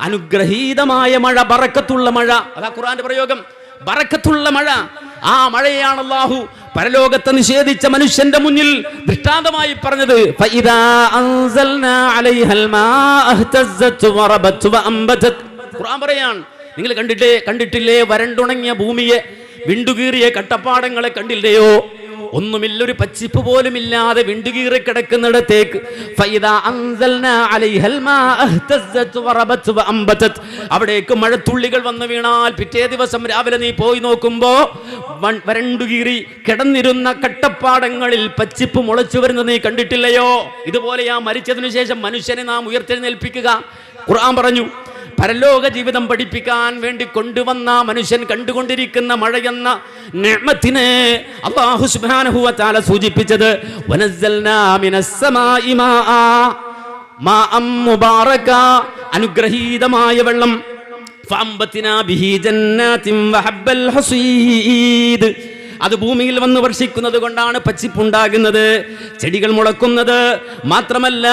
അനുഗ്രഹീതമായ മഴ ബറക്കത്തുള്ള മഴ. അതാ ഖുറാന്റെ പ്രയോഗം. ബറക്കത്തുള്ള മഴ. ആ മഴയാണ് അല്ലാഹു പരലോകത്തെ നിഷേധിച്ച മനുഷ്യന്റെ മുന്നിൽ ദൃഷ്ടാന്തമായി പറഞ്ഞത് ഖുർആൻ പറയാണ് നിങ്ങൾ കണ്ടിട്ടേ കണ്ടിട്ടില്ലേ വരണ്ടുണങ്ങിയ ഭൂമിയെ വിണ്ടുകീറിയ കട്ടപ്പാടങ്ങളെ കണ്ടില്ലയോ? ഒന്നുമില്ല ഒരു പച്ചിപ്പ് പോലും ഇല്ലാതെ വിണ്ടുകീറി കിടക്കുന്നിടത്തേക്ക്. അവിടേക്ക് മഴത്തുള്ളികൾ വന്നു വീണാൽ പിറ്റേ ദിവസം രാവിലെ നീ പോയി നോക്കുമ്പോ വരണ്ടുകീറി കിടന്നിരുന്ന കട്ടപ്പാടങ്ങളിൽ പച്ചിപ്പ് മുളച്ചു വരുന്നത് നീ കണ്ടിട്ടില്ലയോ? ഇതുപോലെ ആ മരിച്ചതിനു ശേഷം മനുഷ്യനെ നാം ഉയർത്തെഴുന്നേൽപ്പിക്കുക. ഖുർആൻ പറഞ്ഞു പരലോക ജീവിതം പഠിപ്പിക്കാൻ വേണ്ടി കൊണ്ടുവന്ന മനുഷ്യൻ കണ്ടുകൊണ്ടിരിക്കുന്ന മഴയെന്ന നിയമത്തിന് വ തആല സൂചിപ്പിച്ചത് അനുഗ്രഹീതമായ വെള്ളം. അത് ഭൂമിയിൽ വന്ന് വർഷിക്കുന്നത് കൊണ്ടാണ് പച്ചിപ്പുണ്ടാകുന്നത് ചെടികൾ മുളക്കുന്നത് മാത്രമല്ല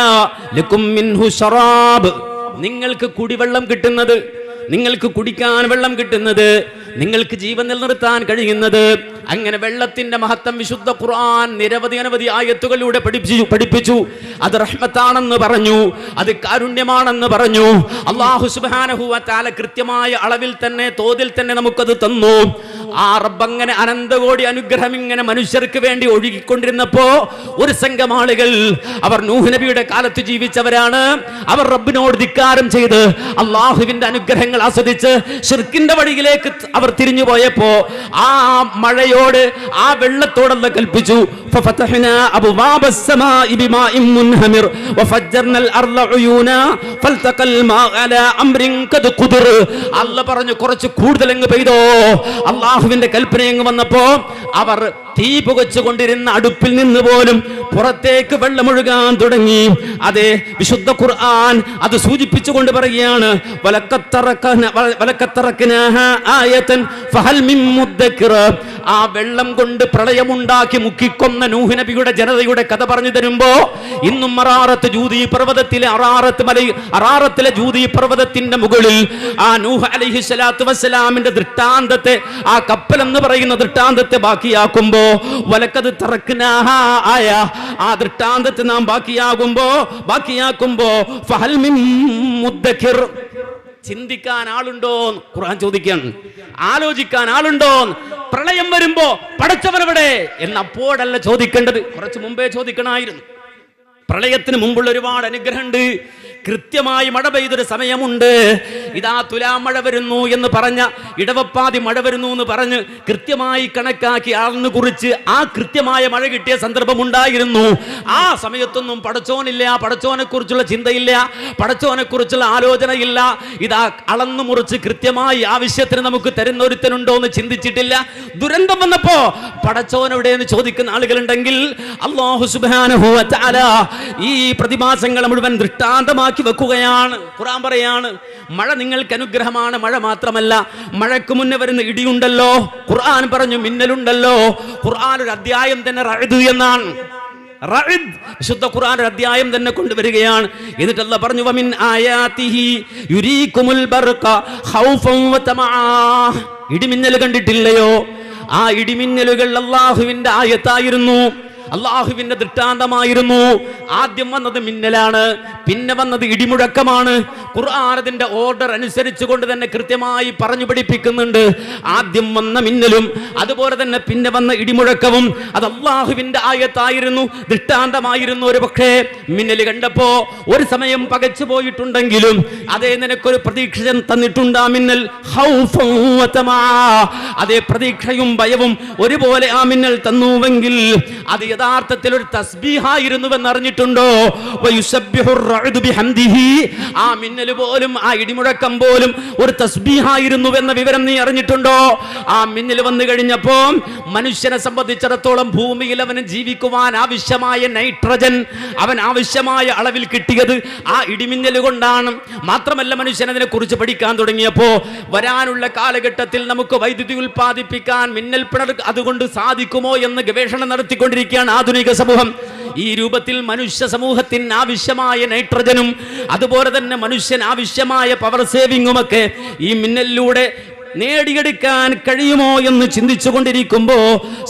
ലക്കും മിൻഹു ശറാബ് നിങ്ങൾക്ക് കുടിവെള്ളം കിട്ടുന്നത് നിങ്ങൾക്ക് കുടിക്കാൻ വെള്ളം കിട്ടുന്നത് നിങ്ങൾക്ക് ജീവൻ നിലനിർത്താൻ കഴിയുന്നത് അങ്ങനെ വെള്ളത്തിന്റെ മഹത്വം വിശുദ്ധ ഖുർആൻ നിരവധി അനവധി ആയത്തുകളിലൂടെ പഠിപ്പിച്ചു പഠിപ്പിച്ചു. അത് റഹ്മത്താണെന്ന് പറഞ്ഞു അത് കാരുണ്യമാണെന്ന് പറഞ്ഞു. അള്ളാഹു സുബ്ഹാനഹു വ തആല കൃത്യമായ അളവിൽ തന്നെ തോതിൽ തന്നെ നമുക്കത് തന്നു. ആ റബ്ബങ്ങനെ അനന്തകോടി അനുഗ്രഹം ഇങ്ങനെ മനുഷ്യർക്ക് വേണ്ടി ഒഴുകിക്കൊണ്ടിരുന്നപ്പോ ഒരു സംഘം ആളുകൾ അവർ നൂഹ് നബിയുടെ കാലത്ത് ജീവിച്ചവരാണ്. അവർ റബ്ബിനോട് ധിക്കാരം ചെയ്ത് അള്ളാഹുവിന്റെ അനുഗ്രഹങ്ങൾ ആസ്വദിച്ച് ഷിർക്കിന്റെ വഴിയിലേക്ക് അവർ തിരിഞ്ഞു പോയപ്പോ ആ മഴയോട് ആ വെള്ളത്തോടല്ല കൽപ്പിച്ചു. അല്ല പറഞ്ഞു കുറച്ച് കൂടുതൽ പെയ്തോ. അള്ളാഹു അള്ളാഹുവിന്റെ കൽപ്പന അങ്ങ് വന്നപ്പോ അവർ തീ പുകച്ചു കൊണ്ടിരുന്ന അടുപ്പിൽ നിന്ന് പോലും പുറത്തേക്ക് വെള്ളമൊഴുകാൻ തുടങ്ങി അതെ വിശുദ്ധ ഖുർആൻ അത് സൂചിപ്പിച്ചുകൊണ്ട് പറയുകയാണ്. ആ വെള്ളം കൊണ്ട് പ്രളയമുണ്ടാക്കി മുക്കിക്കൊന്ന നൂഹ് നബിയുടെ ജനതയുടെ കഥ പറഞ്ഞു തരുമ്പോ ഇന്നും അറാറത്ത് ജൂതി പർവതത്തിലെ അറാറത്ത് മല അറാറത്തിലെ ജൂതി പർവതത്തിന്റെ മുകളിൽ ആ നൂഹ് അലഹി സ്വലാത്തു വസ്സലാമിന്റെ ദൃഷ്ടാന്തത്തെ ആ കപ്പൽ എന്ന് പറയുന്ന ദൃഷ്ടാന്തത്തെ ബാക്കിയാക്കുമ്പോ വലക്കത് തറക്കുനാഹ ആയ ആ ദൃഷ്ടാന്തത്തെ നാം ബാക്കിയാകുമ്പോ ബാക്കിയാക്കുമ്പോ ഫഹൽ മിൻ മുദ്ദക്കിർ. ചിന്തിക്കാൻ ആളുണ്ടോ ഖുർആൻ ചോദിക്കാൻ ആലോചിക്കാൻ ആളുണ്ടോ പ്രളയം വരുമ്പോ പടച്ചവനെവിടെ എന്ന് അപ്പോഴല്ല ചോദിക്കേണ്ടത്. കുറച്ച് മുമ്പേ ചോദിക്കണമായിരുന്നു. പ്രളയത്തിന് മുമ്പുള്ള ഒരുപാട് അനുഗ്രഹമുണ്ട്. കൃത്യമായി മഴ പെയ്തൊരു സമയമുണ്ട്. ഇതാ തുലാമഴ വരുന്നു എന്ന് പറഞ്ഞ ഇടവപ്പാതി മഴ വരുന്നു എന്ന് പറഞ്ഞ് കൃത്യമായി കണക്കാക്കി അളന്നു കുറിച്ച് ആ കൃത്യമായ മഴ കിട്ടിയ സന്ദർഭം ഉണ്ടായിരുന്നു. ആ സമയത്തൊന്നും പടച്ചോനില്ല പടച്ചോനെ കുറിച്ചുള്ള ചിന്തയില്ല പടച്ചോനെ കുറിച്ചുള്ള ആലോചനയില്ല. ഇതാ അളന്നു മുറിച്ച് കൃത്യമായി ആവശ്യത്തിന് നമുക്ക് തരുന്ന ഒരുത്തനുണ്ടോ എന്ന് ചിന്തിച്ചിട്ടില്ല. ദുരന്തം വന്നപ്പോ പടച്ചോനെവിടെ എന്ന് ചോദിക്കുന്ന ആളുകളുണ്ടെങ്കിൽ അള്ളാഹു തആല ഈ പ്രതിഭാസങ്ങളെ മുഴുവൻ ദൃഷ്ടാന്തമാക്കി വെക്കുകയാണ്. ഖുർആൻ പറയാണ് മഴ നിങ്ങൾക്ക് അനുഗ്രഹമാണ് മഴ മാത്രമല്ല. മഴയ്ക്ക് മുന്നേ വരുന്ന ഇടിയുണ്ടല്ലോ. ഖുർആൻ പറഞ്ഞു മിന്നലുണ്ടല്ലോ. ഖുർആൻ ഒരു അധ്യായം തന്നെ റഅദ് എന്നാണ്. വിശുദ്ധ ഖുർആൻ ഒരു അധ്യായം തന്നെ കൊണ്ടുവരികയാണ്. എന്നിട്ട് അല്ലാഹ് പറഞ്ഞു വമിൻ ആയാതിഹി യുരീകുമുൽ ബർഖ ഖൗഫൻ വതമആ ഇടിമിന്നൽ കണ്ടിട്ടില്ലയോ? ആ ഇടിമിന്നലുകൾ അള്ളാഹുവിന്റെ ആയത്തായിരുന്നു. അള്ളാഹുവിന്റെ ദൃഷ്ടാന്തമായിരുന്നു. ആദ്യം വന്നത് മിന്നലാണ് പിന്നെ വന്നത് ഇടിമുഴക്കമാണ്. ഖുർആൻ അതിന്റെ ഓർഡർ അനുസരിച്ച് കൊണ്ട് തന്നെ കൃത്യമായി പറഞ്ഞു പഠിപ്പിക്കുന്നുണ്ട്. ആദ്യം വന്ന മിന്നലും അതുപോലെ തന്നെ പിന്നെ വന്ന ഇടിമുഴക്കവും അത് അള്ളാഹുവിന്റെ ആയത്തായിരുന്നു ദൃഷ്ടാന്തമായിരുന്നു ഒരു പക്ഷേ മിന്നൽ കണ്ടപ്പോ ഒരു സമയം പകച്ചു പോയിട്ടുണ്ടെങ്കിലും അതേ നിനക്കൊരു പ്രതീക്ഷ തന്നിട്ടുണ്ടാ മിന്നൽ. അതേ പ്രതീക്ഷയും ഭയവും ഒരുപോലെ ആ മിന്നൽ തന്നുവെങ്കിൽ അത് യഥാർത്ഥത്തിൽ ഒരു തസ്ബീഹായിരുന്നുവെന്നറിഞ്ഞിട്ടുണ്ടോ? ആ മിന്നൽ പോലും ആ ഇടിമുഴക്കം പോലും ഒരു തസ്ബീഹായിരുന്നുവെന്ന വിവരം നീ അറിഞ്ഞിട്ടുണ്ടോ? ആ മിന്നൽ വന്നു കഴിഞ്ഞപ്പോൾ മനുഷ്യനെ സംബന്ധിച്ചിടത്തോളം ഭൂമിയിൽ അവന് ജീവിക്കുവാൻ ആവശ്യമായ നൈട്രജൻ അവൻ ആവശ്യമായ അളവിൽ കിട്ടിയത് ആ ഇടിമിന്നൽ കൊണ്ടാണ്. മാത്രമല്ല മനുഷ്യൻ അതിനെ കുറിച്ച് പഠിക്കാൻ തുടങ്ങിയപ്പോൾ വരാനുള്ള കാലഘട്ടത്തിൽ നമുക്ക് വൈദ്യുതി ഉൽപ്പാദിപ്പിക്കാൻ മിന്നൽ പിണർ അതുകൊണ്ട് സാധിക്കുമോ എന്ന് ഗവേഷണം നടത്തിക്കൊണ്ടിരിക്കുകയാണ്. ആധുനിക സമൂഹം. ഈ രൂപത്തിൽ മനുഷ്യ സമൂഹത്തിന് ആവശ്യമായ നൈട്രജനും അതുപോലെ തന്നെ മനുഷ്യൻ ആവശ്യമായ പവർ സേവിങ്ങുമൊക്കെ ഈ മിന്നലിലൂടെ നേടിയെടുക്കാൻ കഴിയുമോ എന്ന് ചിന്തിച്ചു കൊണ്ടിരിക്കുമ്പോ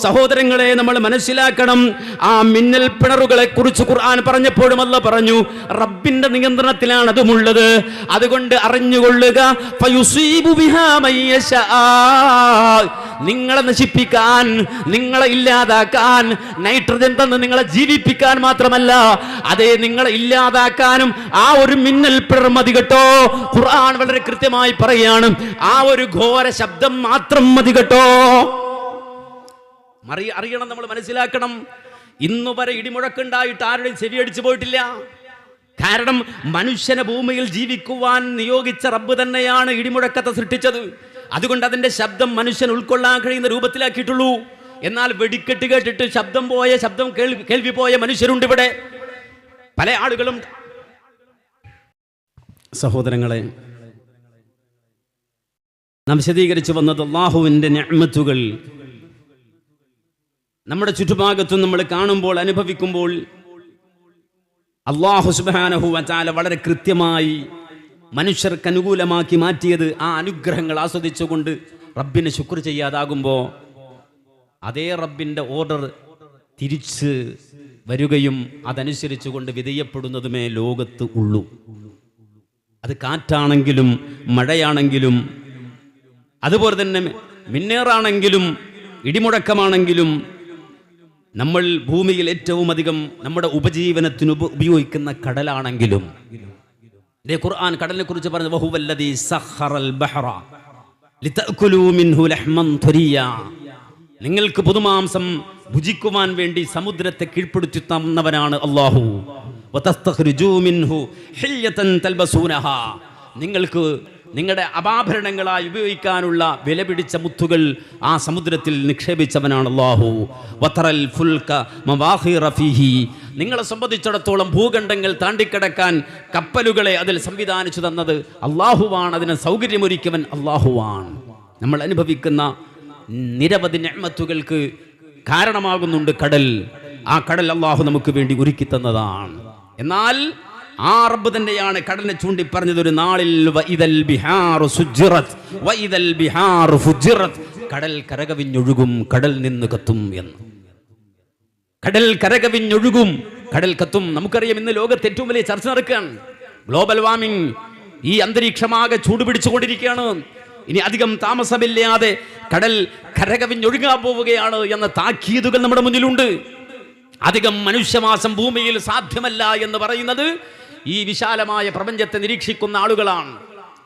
സഹോദരങ്ങളെ നമ്മൾ മനസ്സിലാക്കണം. ആ മിന്നൽ പിണറുകളെ കുറിച്ച് ഖുർആൻ പറഞ്ഞപ്പോഴും അല്ല പറഞ്ഞു റബ്ബിന്റെ നിയന്ത്രണത്തിലാണ് അതുമുള്ളത്. അതുകൊണ്ട് അറിഞ്ഞുകൊള്ളുക. നിങ്ങളെ നശിപ്പിക്കാൻ നിങ്ങളെ ഇല്ലാതാക്കാൻ നൈട്രജൻ തന്ന് നിങ്ങളെ ജീവിപ്പിക്കാൻ മാത്രമല്ല അതേ നിങ്ങളെ ഇല്ലാതാക്കാനും ആ ഒരു മിന്നൽ പിണർ മതി കേട്ടോ. ഖുർആൻ വളരെ കൃത്യമായി പറയാണ് ആ ഒരു ഘോര ശബ്ദം മാത്രം മതി കേട്ടോ. മറി അറിയണം നമ്മൾ മനസ്സിലാക്കണം. ഇന്നു വരെ ഇടിമുഴക്കുണ്ടായിട്ട് ആരുടെയും ചെവിയടിച്ചു പോയിട്ടില്ല. കാരണം മനുഷ്യനെ ഭൂമിയിൽ ജീവിക്കുവാൻ നിയോഗിച്ച റബ്ബ് തന്നെയാണ് ഇടിമുഴക്കത്തെ സൃഷ്ടിച്ചത്. അതുകൊണ്ട് അതിന്റെ ശബ്ദം മനുഷ്യൻ ഉൾക്കൊള്ളാൻ കഴിയുന്ന രൂപത്തിലാക്കിയിട്ടുള്ളൂ. എന്നാൽ വെടിക്കെട്ട് കേട്ടിട്ട് ശബ്ദം പോയ ശബ്ദം കേൾവി കേൾവി പോയ മനുഷ്യരുണ്ട് ഇവിടെ. പല ആളുകളും സഹോദരങ്ങളെ നാം വിശദീകരിച്ചു വന്നത് അള്ളാഹുവിന്റെ ഞമ്മത്തുകൾ നമ്മുടെ ചുറ്റുഭാഗത്തും നമ്മൾ കാണുമ്പോൾ അനുഭവിക്കുമ്പോൾ അള്ളാഹു സുബാനഹു വച്ചാല വളരെ കൃത്യമായി മനുഷ്യർക്ക് അനുകൂലമാക്കി മാറ്റിയത് ആ അനുഗ്രഹങ്ങൾ ആസ്വദിച്ചുകൊണ്ട് റബ്ബിന് ശുക്ർ ചെയ്യാതാകുമ്പോൾ അതേ റബ്ബിന്റെ ഓർഡർ തിരിച്ച് വരികയും അതനുസരിച്ചുകൊണ്ട് വിധേയപ്പെടുന്നതുമേ ലോകത്ത് ഉള്ളൂ. അത് കാറ്റാണെങ്കിലും മഴയാണെങ്കിലും അതുപോലെ തന്നെ മിന്നേറാണെങ്കിലും ഇടിമുടക്കമാണെങ്കിലും നമ്മൾ ഭൂമിയിൽ ഏറ്റവും അധികം നമ്മുടെ ഉപജീവനത്തിന് ഉപയോഗിക്കുന്ന കടലാണെങ്കിലും. ഇതേ ഖുർആൻ കടലിനെ കുറിച്ച് വഹുവല്ലദീ ബഹറ മിൻഹു ലഹ്മൻ നിങ്ങൾക്ക് പുതുമാംസം ഭുജിക്കുവാൻ വേണ്ടി സമുദ്രത്തെ കീഴ്പ്പെടുത്തി തന്നവനാണ് അള്ളാഹു മിൻഹു തൽബസൂനഹ. നിങ്ങൾക്ക് നിങ്ങളുടെ അപാഭരണങ്ങളായി ഉപയോഗിക്കാനുള്ള വില പിടിച്ച മുത്തുകൾ ആ സമുദ്രത്തിൽ നിക്ഷേപിച്ചവനാണ് അള്ളാഹു. വതറൽ ഫുൽക റഫീഹി ഫീഹി. നിങ്ങളെ സംബന്ധിച്ചിടത്തോളം ഭൂഖണ്ഡങ്ങൾ താണ്ടിക്കിടക്കാൻ കപ്പലുകളെ അതിൽ സംവിധാനിച്ചു തന്നത് അള്ളാഹുവാണ്. അതിന് സൗകര്യമൊരുക്കിയവൻ അള്ളാഹുവാണ്. നമ്മൾ അനുഭവിക്കുന്ന നിരവധി ഞമ്മത്തുകൾക്ക് കാരണമാകുന്നുണ്ട് കടൽ. ആ കടൽ അള്ളാഹു നമുക്ക് വേണ്ടി ഒരുക്കി തന്നതാണ്. എന്നാൽ ആ റബ്ബ് തന്നെയാണ് കടലിനെ ചൂണ്ടി പറഞ്ഞത് ഒരു നാളിൽ വഇദൽ ബിഹാറു സുജ്ജിറത്. വഇദൽ ബിഹാറു ഫുജ്ജിറത്. കടൽ കരകവിഞ്ഞൊഴുകും കടൽ നിന്ന് കത്തും എന്ന്. കടൽ കരകവിഞ്ഞൊഴുകും കടൽ കത്തും. നമുക്കറിയാം ഇന്ന് ലോകത്ത് ഏറ്റവും വലിയ ചർച്ച നടക്കുകയാണ്. ഗ്ലോബൽ വാർമിംഗ് ഈ അന്തരീക്ഷമാകെ ചൂടുപിടിച്ചുകൊണ്ടിരിക്കുകയാണ്. ഇനി അധികം താമസമില്ലാതെ കടൽ കരകവിഞ്ഞൊഴുകാൻ പോവുകയാണ് എന്ന താക്കീതുകൾ നമ്മുടെ മുന്നിലുണ്ട്. അധികം മനുഷ്യമാസം ഭൂമിയിൽ സാധ്യമല്ല എന്ന് പറയുന്നത് ഈ വിശാലമായ പ്രപഞ്ചത്തെ നിരീക്ഷിക്കുന്ന ആളുകളാണ്.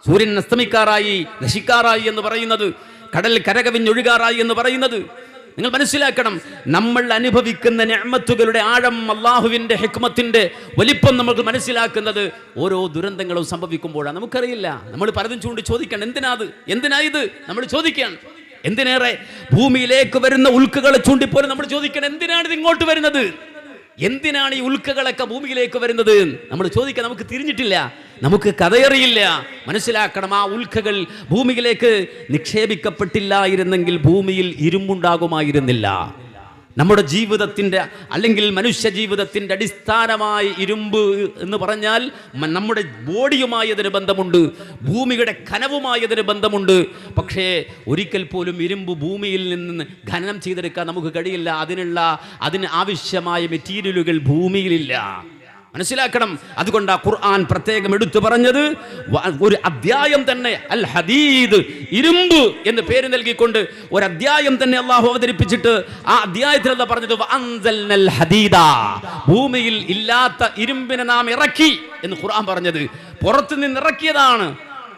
സൂര്യൻ അസ്തമിക്കാറായി നശിക്കാറായി എന്ന് പറയുന്നത് കടൽ കരകവിഞ്ഞൊഴുകാറായി എന്ന് പറയുന്നത്. നിങ്ങൾ മനസ്സിലാക്കണം നമ്മൾ അനുഭവിക്കുന്ന ഞാമത്തുകളുടെ ആഴം അള്ളാഹുവിന്റെ ഹെക്മത്തിന്റെ വലിപ്പം നമുക്ക് മനസ്സിലാക്കുന്നത് ഓരോ ദുരന്തങ്ങളും സംഭവിക്കുമ്പോഴാണ്. നമുക്കറിയില്ല നമ്മൾ പലതും ചൂണ്ടി ചോദിക്കണം എന്തിനാ അത്? എന്തിനാ നമ്മൾ ചോദിക്കുകയാണ് എന്തിനേറെ? ഭൂമിയിലേക്ക് വരുന്ന ഉൽക്കുകളെ ചൂണ്ടിപ്പോലും നമ്മൾ ചോദിക്കണം എന്തിനാണ് ഇത് ഇങ്ങോട്ട് വരുന്നത്? എന്തിനാണ് ഈ ഉൽക്കകളൊക്കെ ഭൂമിയിലേക്ക് വരുന്നത്? നമ്മൾ ചോദിക്കാൻ നമുക്ക് തിരിഞ്ഞിട്ടില്ല. നമുക്ക് കഥയറിയില്ല. മനസ്സിലാക്കണം ആ ഉൽക്കകൾ ഭൂമിയിലേക്ക് നിക്ഷേപിക്കപ്പെട്ടില്ലായിരുന്നെങ്കിൽ ഭൂമിയിൽ ഇരുമ്പുണ്ടാകുമായിരുന്നില്ല. നമ്മുടെ ജീവിതത്തിന്റെ അല്ലെങ്കിൽ മനുഷ്യ ജീവിതത്തിന്റെ അടിസ്ഥാനമായി ഇരുമ്പ് എന്ന് പറഞ്ഞാൽ നമ്മുടെ ബോഡിയുമായി അതിന് ബന്ധമുണ്ട് ഭൂമിയുടെ ഖനവുമായി അതിന് ബന്ധമുണ്ട്. പക്ഷേ ഒരിക്കൽ പോലും ഇരുമ്പ് ഭൂമിയിൽ നിന്ന് ഖനനം ചെയ്തെടുക്കാൻ നമുക്ക് കഴിയില്ല. അതിനുള്ള അതിന് ആവശ്യമായ മെറ്റീരിയലുകൾ ഭൂമിയിലില്ല. മനസ്സിലാക്കണം. അതുകൊണ്ട് ആ ഖുർആൻ പ്രത്യേകം എടുത്തു പറഞ്ഞത് ഒരു അധ്യായം തന്നെ അൽ ഹദീദ് ഇരുമ്പ് എന്ന് പേര് നൽകിക്കൊണ്ട് ഒരു അധ്യായം തന്നെ അള്ളാഹു അവതരിപ്പിച്ചിട്ട് ആ അധ്യായത്തിൽ പറഞ്ഞത് ഹദീദ ഭൂമിയിൽ ഇല്ലാത്ത ഇരുമ്പിനെ നാം ഇറക്കി എന്ന് ഖുർആൻ പറഞ്ഞത്. പുറത്തു നിന്ന് ഇറക്കിയതാണ്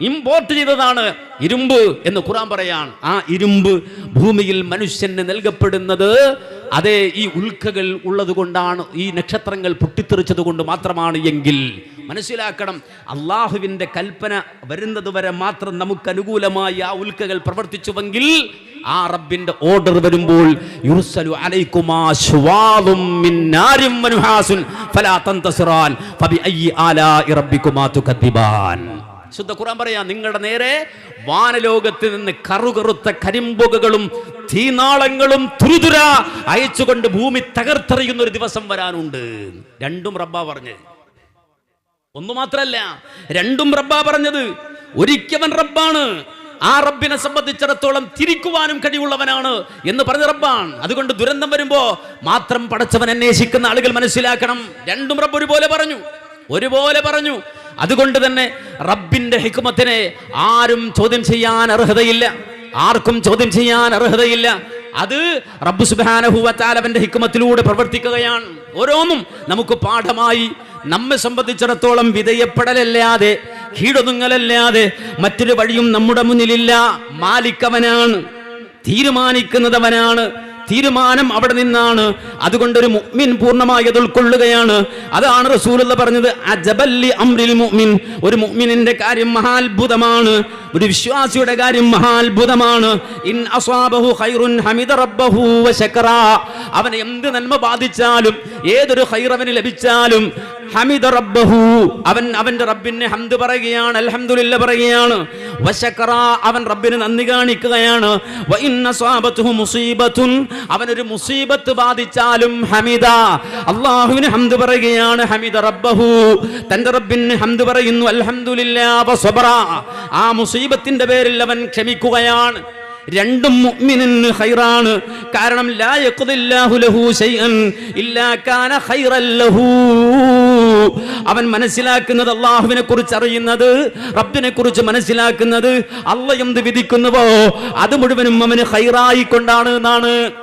ഇമ്പോർട്ട് ചെയ്തതാണ് ഇരുമ്പ് എന്ന് ഖുറാൻ പറയാണ്. ആ ഇരുമ്പ് ഭൂമിയിൽ മനുഷ്യന് നൽകപ്പെടുന്നത് അതേ ഈ ഉൽക്കകൾ ഉള്ളതുകൊണ്ടാണ് ഈ നക്ഷത്രങ്ങൾ പൊട്ടിത്തെറിച്ചത് കൊണ്ട് മാത്രമാണ് എങ്കിൽ മനസ്സിലാക്കണം അള്ളാഹുവിന്റെ കൽപ്പന വരുന്നത് വരെ മാത്രം നമുക്ക് അനുകൂലമായി ആ ഉൽക്കകൾ പ്രവർത്തിച്ചുവെങ്കിൽ ആ റബ്ബിന്റെ ഓർഡർ വരുമ്പോൾ യുർസലു മിൻ ഫലാ ഫബി അയ്യി ആലാഇ റബ്ബിക്കുമാ തുകദ്ദിബാൻ. ശുദ്ധ ഖുർആൻ പറയാ നിങ്ങളുടെ നേരെ വാനലോകത്ത് നിന്ന് കറുകറുത്ത കരിമ്പുകകളും തീനാളങ്ങളും തുരുതുര അയച്ചുകൊണ്ട് ഭൂമി തകർത്തെറിയുന്ന ഒരു ദിവസം വരാനുണ്ട്. രണ്ടും റബ്ബ പറഞ്ഞ്. ഒന്നു മാത്രല്ല രണ്ടും റബ്ബ പറഞ്ഞത് ഒരിക്കവൻ റബ്ബാണ് ആ റബ്ബിനെ സംബന്ധിച്ചിടത്തോളം തിരിക്കുവാനും കഴിവുള്ളവനാണ് എന്ന് പറഞ്ഞ റബ്ബാണ്. അതുകൊണ്ട് ദുരന്തം വരുമ്പോ മാത്രം പടച്ചവൻ അന്വേഷിക്കുന്ന ആളുകൾ മനസ്സിലാക്കണം. രണ്ടും റബ്ബ് ഒരുപോലെ പറഞ്ഞു ഒരുപോലെ പറഞ്ഞു. അതുകൊണ്ട് തന്നെ റബ്ബിന്റെ ഹിക്മത്തിനെ ആരും ചോദ്യം ചെയ്യാൻ അർഹതയില്ല. ആർക്കും ചോദ്യം ചെയ്യാൻ അർഹതയില്ല. അത് റബ്ബു സുബാനഹുവത്താലവന്റെ ഹിക്മത്തിലൂടെ പ്രവർത്തിക്കുകയാണ്. ഓരോന്നും നമുക്ക് പാഠമായി നമ്മെ സംബന്ധിച്ചിടത്തോളം വിധേയപ്പെടലല്ലാതെ കീഴൊതുങ്ങലല്ലാതെ മറ്റൊരു വഴിയും നമ്മുടെ മുന്നിലില്ല. മാലിക്കവനാണ് തീരുമാനിക്കുന്നതവനാണ്. തീരുമാനം അവിടെ നിന്നാണ്. അതുകൊണ്ട് ഒരു മുഅ്മിൻ പൂർണമായി അത് ഉൾക്കൊള്ളുകയാണ്. അതാണ് റസൂലുള്ള പറഞ്ഞത് അജബല്ലി അംരിൽ മുഅ്മിൻ. ഒരു മുഅ്മിനിന്റെ കാര്യം മഹാത്ഭുതമാണ്. ഒരു വിശ്വാസിയുടെ കാര്യം മഹാത്ഭുതമാണ്. ഇൻ അസ്വാബഹു ഖൈറുൻ ഹമിദ റബ്ബഹു എന്ത് നന്മ ബാധിച്ചാലും ഏതൊരു അവന് ലഭിച്ചാലും ഹമിദ റബ്ബഹു. അവൻ അവന്റെ റബ്ബിനെ ഹംദ് പറയുകയാണ് അൽഹംദുലില്ല പറയുകയാണ്. വശക്കറ അവൻ റബ്ബിന് നന്ദി കാണിക്കുകയാണ്. വ ഇന്ന സ്വാബത്തുഹു മുസീബത്തുൻ. അവനൊരു മുസീബത്ത് ബാധിച്ചാലും ഹമിദ. അള്ളാഹുവിന് ഹംദ് പറയുകയാണ് ഹമിദ റബ്ബഹു. തന്റെ റബ്ബിന് ഹംദ് പറയുന്നു അൽഹംദുലില്ലാ ആ മുസീബത്തിന്റെ പേരിൽ അവൻ ക്ഷമിക്കുകയാണ്. രണ്ടും മുഅ്മിനിന് ഖൈറാണ്. കാരണം ലാ യഖ്ദില്ലാഹു ലഹു ശൈഅൻ ഇല്ലാ കാന ഖൈറൽ ലഹു. അവൻ മനസ്സിലാക്കുന്നത് അള്ളാഹുവിനെ കുറിച്ച് അറിയുന്നത് റബ്ബിനെ കുറിച്ച് മനസ്സിലാക്കുന്നത് അല്ല എന്ത് വിധിക്കുന്നുവോ? അത് മുഴുവനും അവന് ഹൈറായി കൊണ്ടാണ് എന്നാണ്.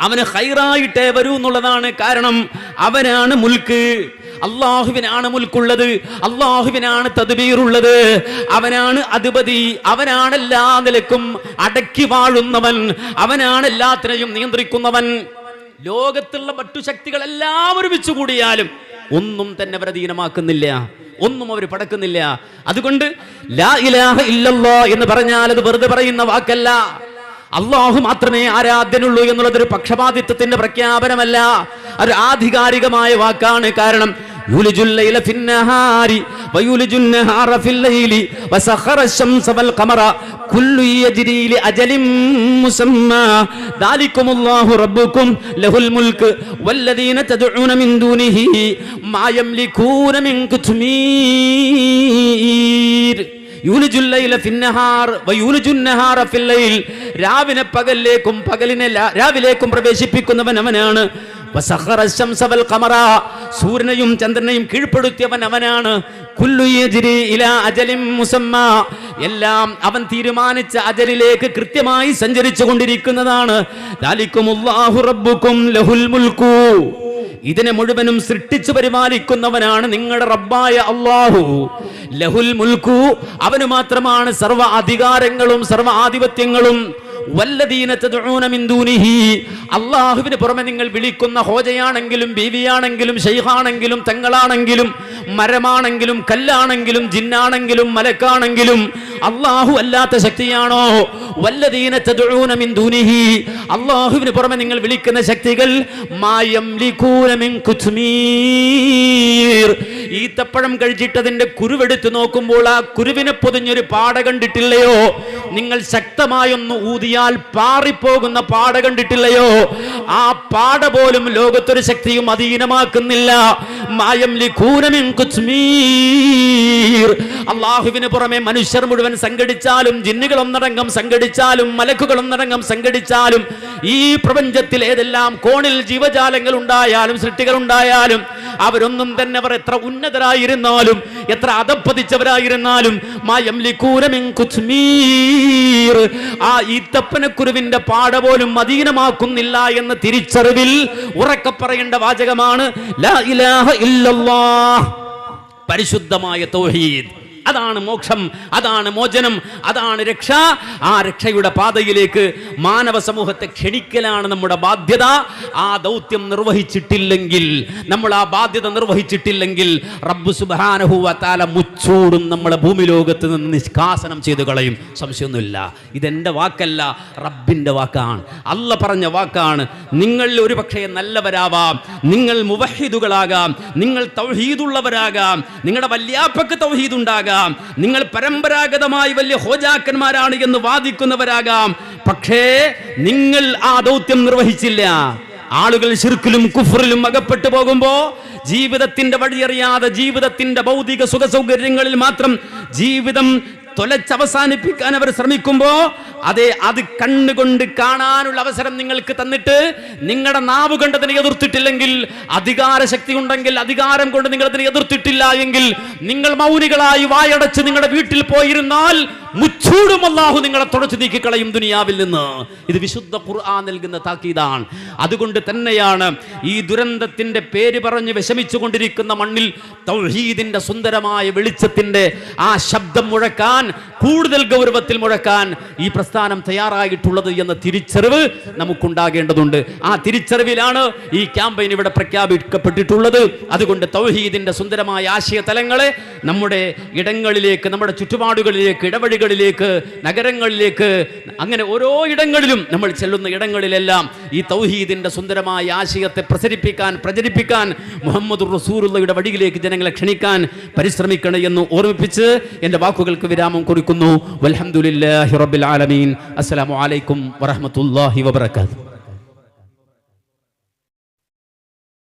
അവന് ഹൈറായിട്ടേ വരൂ എന്നുള്ളതാണ് കാരണം. അവനാണ് മുൽക്ക്. അള്ളാഹുവിനാണ് മുൽക്കുള്ളത്. അള്ളാഹുവിനാണ് തദ്ബീറുള്ളത്. അവനാണ് അധിപതി. അവനാണ് എല്ലാ നിലക്കും അടക്കി വാഴുന്നവൻ. അവനാണ് എല്ലാത്തിനെയും നിയന്ത്രിക്കുന്നവൻ. ലോകത്തുള്ള മറ്റു ഒരുമിച്ച് കൂടിയാലും ഒന്നും തന്നെ അവരെ അധീനമാക്കുന്നില്ല ഒന്നും അവർ പടക്കുന്നില്ല. അതുകൊണ്ട് ലാ ഇലാഹ ഇല്ലല്ലോ എന്ന് പറഞ്ഞാൽ അത് വെറുതെ പറയുന്ന വാക്കല്ല. അള്ളാഹു മാത്രമേ ആരാധ്യനുള്ളൂ എന്നുള്ളത് ഒരു പക്ഷപാതിത്വത്തിന്റെ പ്രഖ്യാപനമല്ല ഒരു ആധികാരികമായ വാക്കാണ് കാരണം يولج الليل في النهار ويولج النهار في الليل وسخر الشمس والقمر كل يجري لأجل مسمى ذلكم الله ربكم له الملك والذين تدعون من دونه ما يملكون من كتمير രാവിനെ പകലിലേക്കും പകലിനെ രാവിലേക്കും പ്രവേശിപ്പിക്കുന്നവൻ അവനാണ്. സൂര്യനെയും ചന്ദ്രനെയും കീഴ്പ്പെടുത്തിയവൻ അവനാണ്. എല്ലാം അവൻ തീരുമാനിച്ച അജലിലേക്ക് കൃത്യമായി സഞ്ചരിച്ചു കൊണ്ടിരിക്കുന്നതാണ് ലഹുൽ മുൽക്കു. ഇതിനെ മുഴുവനും സൃഷ്ടിച്ചു പരിപാലിക്കുന്നവനാണ് നിങ്ങളുടെ റബ്ബായ അള്ളാഹു. ലഹുൽ മുൽക്കു അവന് മാത്രമാണ് സർവ അധികാരങ്ങളും സർവ ആധിപത്യങ്ങളും. അള്ളാഹുവിന് പുറമെ നിങ്ങൾ വിളിക്കുന്ന ഹോജയാണെങ്കിലും ബീവിയാണെങ്കിലും ഷെയ്ഖാണെങ്കിലും തങ്ങളാണെങ്കിലും മരമാണെങ്കിലും കല്ലാണെങ്കിലും ജിന്നാണെങ്കിലും മലക്കാണെങ്കിലും അള്ളാഹു അല്ലാത്ത ശക്തിയാണോ? വല്ലദീന തദ്ഊന മിൻ അള്ളാഹുവിന് പുറമെ നിങ്ങൾ വിളിക്കുന്ന ശക്തികൾ മായം ഈത്തപ്പഴം കഴിച്ചിട്ടതിന്റെ കുരുവെടുത്ത് നോക്കുമ്പോൾ ആ കുരുവിനെ പൊതിഞ്ഞൊരു പാട കണ്ടിട്ടില്ലയോ? നിങ്ങൾ ശക്തമായൊന്ന് ഊതിയാൽ പാറിപ്പോകുന്ന പാട കണ്ടിട്ടില്ലയോ? ആ പാട പോലും ലോകത്തൊരു ശക്തിയും അധീനമാക്കുന്നില്ല. അള്ളാഹുവിന് പുറമെ മനുഷ്യർ മുഴുവൻ സംഘടിച്ചാലും ജിന്നുകൾ ഒന്നടങ്കം സംഘടിച്ചാലും മലക്കുകൾ ഒന്നടങ്കം സംഘടിച്ചാലും ഈ പ്രപഞ്ചത്തിൽ ഏതെല്ലാം കോണിൽ ജീവജാലങ്ങൾ ഉണ്ടായാലും സൃഷ്ടികൾ ഉണ്ടായാലും അവരൊന്നും തന്നെ അവർ എത്ര ഉന്നതരായിരുന്നാലും എത്ര കുത്മീർ. ആ ഈത്തപ്പനക്കുരുവിന്റെ പാട പോലും മദീനമാക്കുന്നില്ല എന്ന തിരിച്ചറിവിൽ ഉറക്കെ പറയേണ്ട വാചകമാണ് ലാ ഇലാഹ ഇല്ലല്ലാഹ്. പരിശുദ്ധമായ തൗഹീദ്. അതാണ് മോക്ഷം അതാണ് മോചനം അതാണ് രക്ഷ. ആ രക്ഷയുടെ പാതയിലേക്ക് മാനവ സമൂഹത്തെ ക്ഷണിക്കലാണ് നമ്മുടെ ബാധ്യത. ആ ദൗത്യം നിർവഹിച്ചിട്ടില്ലെങ്കിൽ നമ്മൾ ആ ബാധ്യത നിർവഹിച്ചിട്ടില്ലെങ്കിൽ റബ്ബു സുബാനഹുവ താല മുച്ചൂടും നമ്മളെ ഭൂമി ലോകത്ത് നിന്ന് നിഷ്കാസനം ചെയ്തു കളയും. സംശയമൊന്നുമില്ല. ഇതെന്റെ വാക്കല്ല റബ്ബിന്റെ വാക്കാണ്. അല്ല പറഞ്ഞ വാക്കാണ് നിങ്ങൾ ഒരു പക്ഷേ നല്ലവരാവാം നിങ്ങൾ മുവഹിദുകളാകാം നിങ്ങൾ തൗഹീദുള്ളവരാകാം നിങ്ങളുടെ വല്യാപ്പക്ക് തൗഹീദ് ഉണ്ടാകാം നിങ്ങൾ പരമ്പരാഗതമായി വലിയ ഹോജാക്കന്മാരാണ് എന്ന് വാദിക്കുന്നവരാകാം. പക്ഷേ നിങ്ങൾ ആ ദൗത്യം നിർവഹിച്ചില്ല. ആളുകൾ ശിർക്കിലും കുഫറിലും അകപ്പെട്ടു പോകുമ്പോ ജീവിതത്തിന്റെ വഴിയറിയാതെ ജീവിതത്തിന്റെ ഭൗതിക സുഖ സൗകര്യങ്ങളിൽ മാത്രം ജീവിതം തൊലച്ചവസാനിപ്പിക്കാൻ അവർ ശ്രമിക്കുമ്പോ അതെ അത് കണ്ണുകൊണ്ട് കാണാനുള്ള അവസരം നിങ്ങൾക്ക് തന്നിട്ട് നിങ്ങളുടെ നാവ് കൊണ്ട് എതിർത്തിട്ടില്ലെങ്കിൽ അധികാര ശക്തി ഉണ്ടെങ്കിൽ അധികാരം കൊണ്ട് നിങ്ങൾ അതിനെ എതിർത്തിട്ടില്ല എങ്കിൽ നിങ്ങൾ മൗനികളായി വായടച്ച് നിങ്ങളുടെ വീട്ടിൽ പോയിരുന്നാൽ മുച്ചൂടും അള്ളാഹു നിങ്ങളെ തുടച്ചു നീക്കിക്കളയും ദുനിയാവിൽ നിന്ന്. ഇത് വിശുദ്ധ ഖുർആൻ നൽകുന്ന താക്കീതാണ്. അതുകൊണ്ട് തന്നെയാണ് ഈ ദുരന്തത്തിന്റെ പേര് പറഞ്ഞ് വിഷമിച്ചു കൊണ്ടിരിക്കുന്ന മണ്ണിൽ തൗഹീദിന്റെ സുന്ദരമായ വെളിച്ചത്തിന്റെ ആ ശബ്ദം മുഴക്കാൻ കൂടുതൽ ഗൗരവത്തിൽ മുഴക്കാൻ ഈ പ്രസ്ഥാനം തയ്യാറായിട്ടുള്ളത് എന്ന തിരിച്ചറിവ് നമുക്കുണ്ടാകേണ്ടതുണ്ട്. ആ തിരിച്ചറിവിലാണ് ഈ ക്യാമ്പയിൻ ഇവിടെ പ്രഖ്യാപിക്കപ്പെട്ടിട്ടുള്ളത്. അതുകൊണ്ട് തൗഹീദിന്റെ സുന്ദരമായ ആശയ തലങ്ങളെ നമ്മുടെ ഇടങ്ങളിലേക്ക് നമ്മുടെ ചുറ്റുപാടുകളിലേക്ക് ഇടവഴികളിലേക്ക് നഗരങ്ങളിലേക്ക് അങ്ങനെ ഓരോ ഇടങ്ങളിലും നമ്മൾ ചെല്ലുന്ന ഇടങ്ങളിലെല്ലാം ഈ തൗഹീദിന്റെ സുന്ദരമായ ആശയത്തെ പ്രസരിപ്പിക്കാൻ പ്രചരിപ്പിക്കാൻ മുഹമ്മദ് റസൂറുള്ളയുടെ വടിയിലേക്ക് ജനങ്ങളെ ക്ഷണിക്കാൻ പരിശ്രമിക്കണം എന്ന് ഓർമ്മിപ്പിച്ച് എന്റെ വാക്കുകൾക്ക് വിരാമം കുറിക്കുന്നു. വൽഹംദുലില്ലാഹി റബ്ബിൽ ആലമീൻ. അസ്സലാമു അലൈക്കും വറഹ്മത്തുള്ളാഹി വബറകാതുഹു.